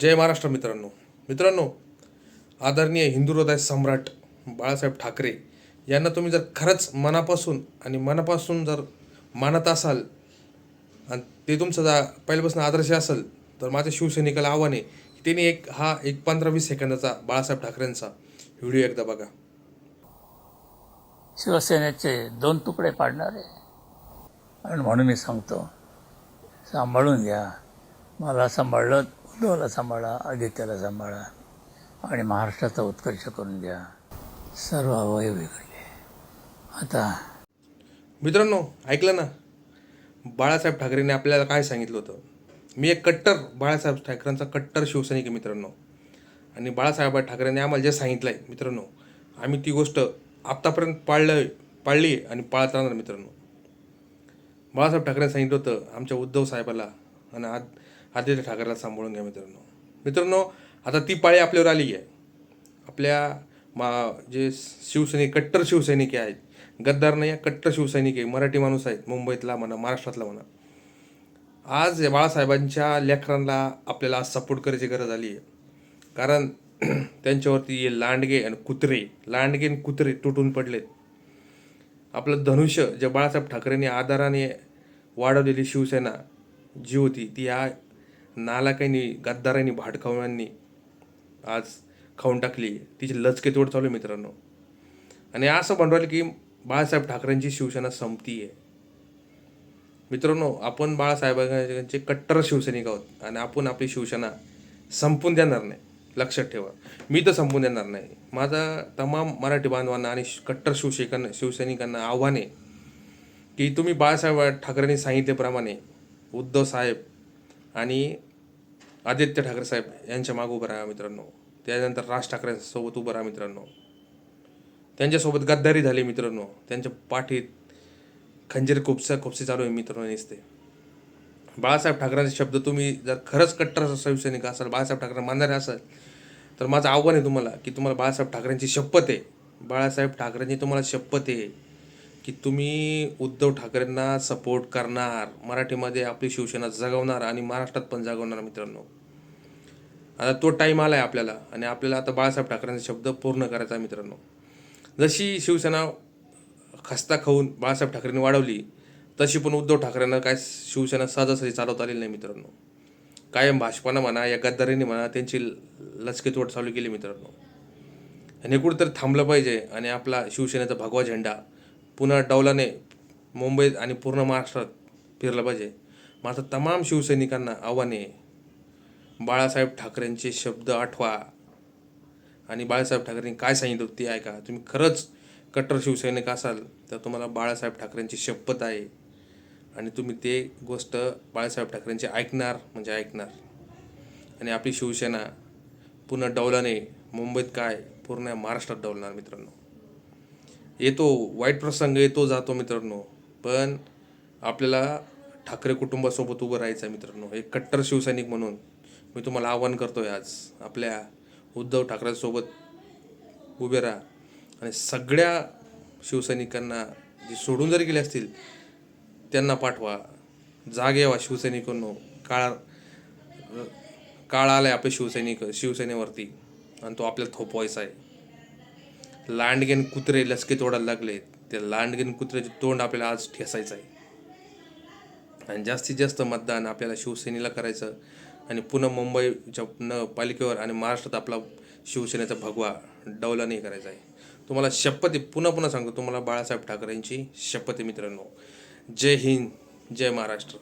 जय महाराष्ट्र मित्रांनो. मित्रांनो आदरणीय हिंदू हृदय सम्राट बाळासाहेब ठाकरे यांना तुम्ही जर खरंच मनापासून आणि मनापासून जर मानत असाल आणि ते तुमचा जा पहिल्यापासून आदर्श असेल तर माझ्या शिवसैनिकाला आव्हान आहे की त्यांनी एक हा एक पंधरा वीस सेकंदाचा बाळासाहेब ठाकरेंचा व्हिडिओ एकदा बघा. शिवसेनेचे दोन तुकडे पाडणारे. आणि म्हणून मी सांगतो सांभाळून घ्या. मला सांभाळलं उद्धवला सांभाळा आदित्याला सांभाळा आणि महाराष्ट्राचा उत्कर्ष करून द्या. सर्व अवयव बिघडले. आता मित्रांनो ऐकलं ना? बाळासाहेब ठाकरेंनी आपल्याला काय सांगितलं होतं? मी एक कट्टर बाळासाहेब ठाकरेंचा कट्टर शिवसैनिक आहे मित्रांनो. आणि बाळासाहेब ठाकरेंनी आम्हाला जे सांगितलं आहे मित्रांनो आम्ही ती गोष्ट आत्तापर्यंत पाळलं पाळली आहे आणि पाळत राहणार मित्रांनो. बाळासाहेब ठाकरेंनी सांगितलं होतं आमच्या उद्धव साहेबाला आणि आज आदित्य ठाकरेला सांभाळून घ्या मित्रांनो. मित्रांनो आता ती पाळी आपल्यावर आली आहे. आपल्या मा जे शिवसैनिक कट्टर शिवसैनिक आहेत. गद्दार नाही आहे, कट्टर शिवसैनिक आहे. मराठी माणूस आहेत. मुंबईतला म्हणा महाराष्ट्रातला म्हणा. आज बाळासाहेबांच्या लेकरांना आपल्याला आज सपोर्ट करायची गरज आली आहे. कारण त्यांच्यावरती हे लांडगे आणि कुत्रे लांडगे आणि कुत्रे तुटून पडलेत. आपलं धनुष्य जे बाळासाहेब ठाकरेंनी आधाराने वाढवलेली शिवसेना जी होती ती या नालाकांनी गद्दारांनी भाडखावण्यांनी आज खाऊन टाकली. तिची लचकेतोड चालू आहे मित्रांनो. आणि असं म्हणून राहिलं की बाळासाहेब ठाकरेंची शिवसेना संपती आहे मित्रांनो आपण बाळासाहेबांचे कट्टर शिवसैनिक आहोत आणि आपण आपली शिवसेना संपून देणार नाही. लक्षात ठेवा. मी तर संपून देणार नाही. माझा तमाम मराठी बांधवांना आणि कट्टर शिवसेकांना शिवसैनिकांना आव्हान आहे की तुम्ही बाळासाहेब ठाकरेंनी सांगितल्याप्रमाणे उद्धव साहेब आणि आदित्य ठाकरे साहेब यांच्या मागं उभं राहा मित्रांनो. त्यानंतर राज ठाकरेंसोबत उभं राहा मित्रांनो. त्यांच्यासोबत गद्दारी झाली मित्रांनो. त्यांच्या पाठीत खंजीर खुपसा खुपसी चालू आहे मित्रांनो दिसते बाळासाहेब ठाकरेंचे शब्द तुम्ही जर खरंच कट्टर शिवसैनिक असाल बाळासाहेब ठाकरे मानणारे असाल तर माझं आव्हान आहे तुम्हाला की तुम्हाला बाळासाहेब ठाकरेंची शपथ आहे. बाळासाहेब ठाकरेंची तुम्हाला शपथ आहे. की तुम्ही उद्धव ठाकरेंना सपोर्ट करणार मराठीमध्ये आपली शिवसेना जगवणार आणि महाराष्ट्रात पण जगवणार मित्रांनो. आता तो टाईम आला आहे आपल्याला आणि आपल्याला आता बाळासाहेब ठाकरेंचे शब्द पूर्ण करायचा आहे मित्रांनो. जशी शिवसेना खस्ता खाऊन बाळासाहेब ठाकरेंनी वाढवली तशी पण उद्धव ठाकरेंना काय शिवसेना सहजासहजी चालवता आलेली नाही मित्रांनो. कायम भाजपानं म्हणा या गद्दारीने म्हणा त्यांची लचके तोड चालू केली मित्रांनो. आणि हे कुठंतरी थांबलं पाहिजे आणि आपला शिवसेनेचा भगवा झेंडा पुन्हा डौलाने मुंबईत आणि पूर्ण महाराष्ट्रात फिरला पाहिजे. माझं तमाम शिवसैनिकांना आव्हाने. बाळासाहेब ठाकरेंचे शब्द आठवा. आणि बाळासाहेब ठाकरेंनी काय सांगितलं ते ऐका. तुम्ही खरंच कट्टर शिवसैनिक असाल तर तुम्हाला बाळासाहेब ठाकरेंची शपथ आहे. आणि तुम्ही ते गोष्ट बाळासाहेब ठाकरेंची ऐकणार म्हणजे ऐकणार. आणि आपली शिवसेना पुन्हा डौलाने मुंबईत काय? पूर्ण महाराष्ट्रात डौलणार मित्रांनो. येतो वाईट प्रसंग येतो जातो मित्रांनो. पण आपल्याला ठाकरे कुटुंबासोबत उभं राहायचं आहे मित्रांनो. एक कट्टर शिवसैनिक म्हणून मी तुम्हाला आव्हान करतोय आज. आपल्या उद्धव ठाकरेंसोबत उभे राहा. आणि सगळ्या शिवसैनिकांना जे सोडून जरी गेले असतील त्यांना पाठवा. जाग यावा शिवसैनिकांनो. काळ काळ आलाय आपल्या शिवसैनिक शिवसेनेवरती. आणि तो आपल्याला थोपवायचा आहे लांडगेन कुत्रे लसके तोडायला लागले. त्या लांडगेन कुत्र्याचे तोंड आपल्याला आज ठेसायचं आहे. आणि जास्तीत जास्त मतदान आपल्याला शिवसेनेला करायचं आणि पुन्हा मुंबईच्या न पालिकेवर आणि महाराष्ट्रात आपला शिवसेनेचा भगवा डौलाने नाही करायचा आहे. तुम्हाला शपथ आहे. पुन्हा पुन्हा सांगतो तुम्हाला बाळासाहेब ठाकरेंची शपथ आहे मित्रांनो. जय हिंद जय महाराष्ट्र.